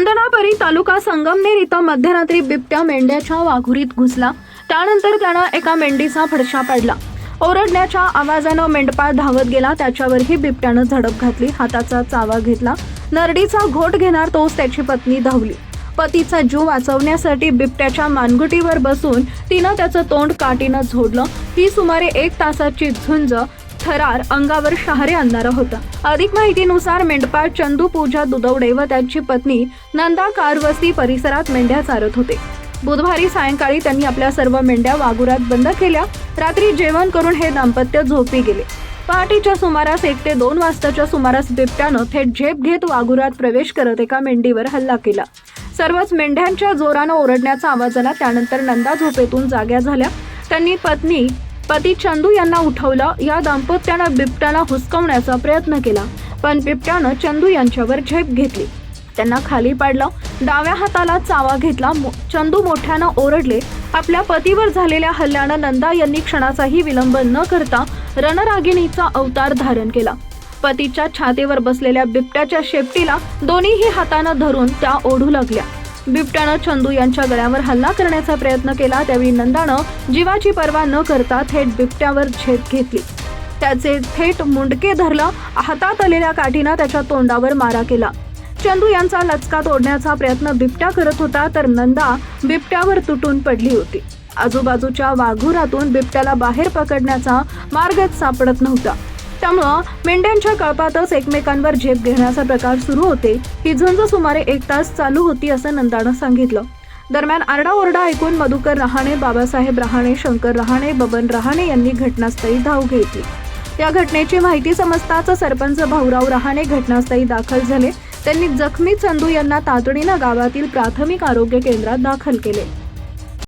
चंदनापरी तालुका संगमनेर इथं मध्यरात्री बिबट्या मेंढ्याच्या वाघुरीत घुसला. त्यानंतर त्यानं एका मेंढीचा फडशा पाडला. ओरडण्याच्या आवाजानं मेंढपाळ धावत गेला. त्याच्यावरही बिबट्यानं झडप घातली. हाताचा चावा घेतला. नरडीचा घोट घेणार तोच त्याची पत्नी धावली. पतीचा जीव वाचवण्यासाठी बिबट्याच्या मानगुटीवर बसून तिनं त्याचं तोंड काठीनं झोडलं. ही सुमारे एक तासाची झुंज थरार अंगावर शहारे आणणारा होता. अधिक माहितीनुसार मेंढपाळ चंदू पूजा दुदवडे व त्यांची पत्नी नंदा कारवस्ती परिसरात मेंढ्या चारत होते. बुधवारी सायंकाळी त्यांनी आपल्या सर्व मेंढ्या वाघुरात बंद केल्या. रात्री जेवण करून हे दाम्पत्य झोपी गेले. पहाटेच्या सुमारास एक ते दोन वाजताच्या सुमारास बिबट्यानं थेट झेप घेत वाघुरात प्रवेश करत एका मेंढीवर हल्ला केला. सर्वच मेंढ्यांच्या जोरानं ओरडण्याचा आवाज आला त्यानंतर नंदा झोपेतून जाग्या झाल्या. त्यांनी पत्नी पती चंदू यांना उठवलं या दाम्पत्यानं बिबट्याला हुसकवण्याचा प्रयत्न केला पण बिबट्यानं चंदू यांच्यावर झेप घेतली. त्यांना खाली पाडलं डाव्या हाताला चावा घेतला मो- चंदू मोठ्यानं ओरडले आपल्या पतीवर झालेल्या हल्ल्यानं नंदा यांनी क्षणाचाही विलंब न करता रणरागिणीचा अवतार धारण केला. पतीच्या छातीवर बसलेल्या बिबट्याच्या शेपटीला दोन्हीही हातानं धरून त्या ओढू लागल्या. बिबट्यानं चंदू यांच्या गळ्यावर हल्ला करण्याचा प्रयत्न केला त्यावेळी नंदानं जीवाची पर्वा न करता थेट बिबट्यावर झेप घेतली. त्याचे थेट मुंडके धरलं हातात आलेल्या काठीनं त्याच्या तोंडावर मारा केला. चंदू यांचा लचका तोडण्याचा प्रयत्न बिबट्या करत होता तर नंदा बिबट्यावर तुटून पडली होती. आजूबाजूच्या वाघुरातून बिबट्याला बाहेर पकडण्याचा मार्गच सापडत नव्हता. त्यामुळं मेंढ्यांच्या कळपातच एकमेकांवर झेप घेण्याचा प्रकार सुरू होते. ही झुंज सुमारे एक तास चालू होती असं नंदानं सांगितलं. दरम्यान आरडाओरडा ऐकून मधुकर रहाणे बाबासाहेब रहाणे शंकर रहाणे बबन रहाणे यांनी घटनास्थळी धाव घेतली. या घटनेची माहिती समजताच सरपंच भाऊराव रहाणे घटनास्थळी दाखल झाले. त्यांनी जखमी चंदू यांना तातडीनं गावातील प्राथमिक आरोग्य केंद्रात दाखल केले.